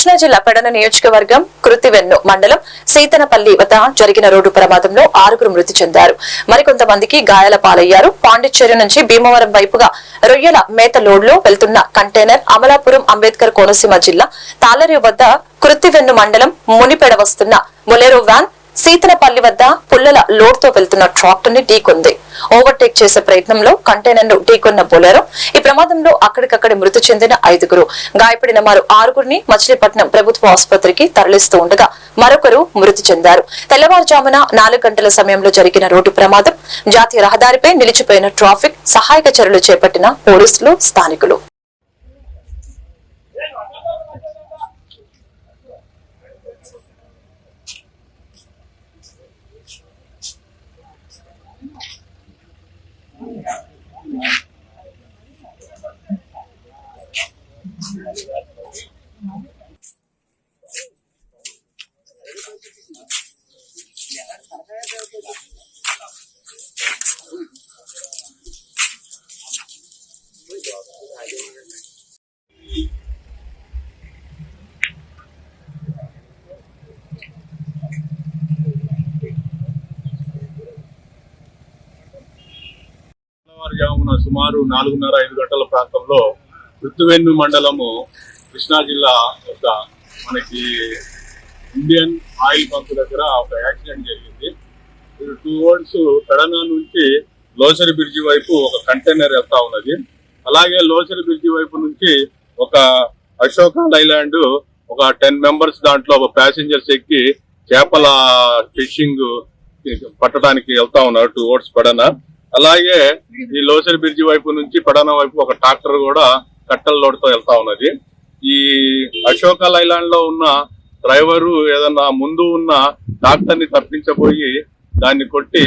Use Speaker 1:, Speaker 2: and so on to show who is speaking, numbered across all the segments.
Speaker 1: కృష్ణా జిల్లా పెడన నియోజకవర్గం కృతివెన్ను మండలం సీతనపల్లి వద్ద జరిగిన రోడ్డు ప్రమాదంలో ఆరుగురు మృతి చెందారు. మరికొంతమందికి గాయాల పాలయ్యారు. పాండిచ్చేరి నుంచి భీమవరం వైపుగా రొయ్యల మేత లోడ్లో వెళ్తున్న కంటైనర్ అమలాపురం అంబేద్కర్ కోనసీమ జిల్లా తాళరి వద్ద కృతివెన్ను మండలం మునిపెడ వస్తున్న మొలెరో వ్యాన్ సీతలపల్లి వద్ద పుల్లల లోడ్తో వెళ్తున్న ట్రాక్టర్ని ఢీకొంది. ఓవర్టేక్ చేసే ప్రయత్నంలో కంటైనర్ను ఢీకొన్న బొలెరో ఈ ప్రమాదంలో అక్కడికక్కడ మృతి చెందిన ఐదుగురు. గాయపడిన మరో ఆరుగురిని మచిలీపట్నం ప్రభుత్వ ఆసుపత్రికి తరలిస్తూ ఉండగా మరొకరు మృతి చెందారు. తెల్లవారుజామున నాలుగు గంటల సమయంలో జరిగిన రోడ్డు ప్రమాదం జాతీయ రహదారిపై నిలిచిపోయిన ట్రాఫిక్ సహాయక చర్యలు చేపట్టిన పోలీసులు స్థానికులు.
Speaker 2: తెల్లవారుజామున సుమారు నాలుగున్నర ఐదు గంటల ప్రాంతంలో ఋతువెన్ను మండలము కృష్ణా జిల్లా యొక్క మనకి ఇండియన్ ఆయిల్ పంప్ దగ్గర ఒక యాక్సిడెంట్ జరిగింది. ఇది టూ వర్డ్స్ పెడన నుంచి లోసరి బ్రిడ్జి వైపు ఒక కంటైనర్ వెళ్తా ఉన్నది. అలాగే లోసరి బ్రిడ్జి వైపు నుంచి ఒక అశోక లైలాండ్ ఒక టెన్ మెంబర్స్ దాంట్లో ఒక ప్యాసింజర్స్ ఎక్కి చేపల ఫిషింగ్ పట్టడానికి వెళ్తా ఉన్నారు. Two words Pedana. అలాగే ఈ లోసరి బ్రిడ్జి వైపు నుంచి పడాన వైపు ఒక ట్రాక్టర్ కూడా కట్టెల లోడ్తో వెళ్తా ఉన్నది. ఈ అశోక లైలాండ్లో ఉన్న డ్రైవరు ఏదన్నా ముందు ఉన్న ట్రాక్టర్ని తప్పించబోయి దాన్ని కొట్టి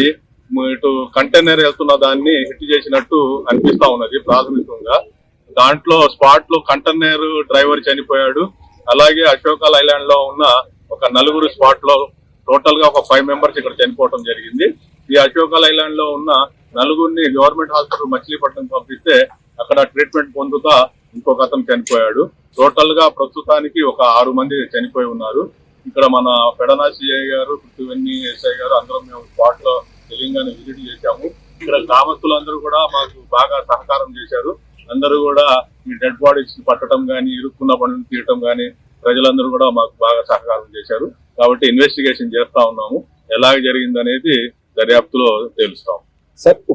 Speaker 2: ఇటు కంటైనర్ వెళ్తున్న దాన్ని హిట్ చేసినట్టు అనిపిస్తా ఉన్నది ప్రాథమికంగా. దాంట్లో స్పాట్లో కంటైనర్ డ్రైవర్ చనిపోయాడు. అలాగే అశోక లైలాండ్లో ఉన్న ఒక నలుగురు స్పాట్లో టోటల్గా ఒక ఫైవ్ మెంబర్స్ ఇక్కడ చనిపోవడం జరిగింది. ఈ అశోక లైలాండ్లో ఉన్న నలుగురిని గవర్నమెంట్ హాస్పిటల్ మచిలీపట్నం పంపిస్తే అక్కడ ట్రీట్మెంట్ పొందుతా ఇంకొక అతను చనిపోయాడు. టోటల్గా ప్రస్తుతానికి ఒక ఆరు మంది చనిపోయి ఉన్నారు. ఇక్కడ మన పెడనా సిఐ గారు పుట్టువెన్ని ఎస్ఐ గారు అందరం మేము స్పాట్లో తెలంగాణ విజిట్ చేశాము. ఇక్కడ గ్రామస్తులందరూ కూడా మాకు బాగా సహకారం చేశారు. అందరూ కూడా ఈ డెడ్ బాడీస్ పట్టడం కానీ ఇరుక్కున్న పనులు తీయటం కానీ ప్రజలందరూ కూడా మాకు బాగా సహకారం చేశారు. కాబట్టి ఇన్వెస్టిగేషన్ చేస్తా ఉన్నాము. ఎలాగ జరిగిందనేది దర్యాప్తులో తెలుస్తాము.
Speaker 3: certo?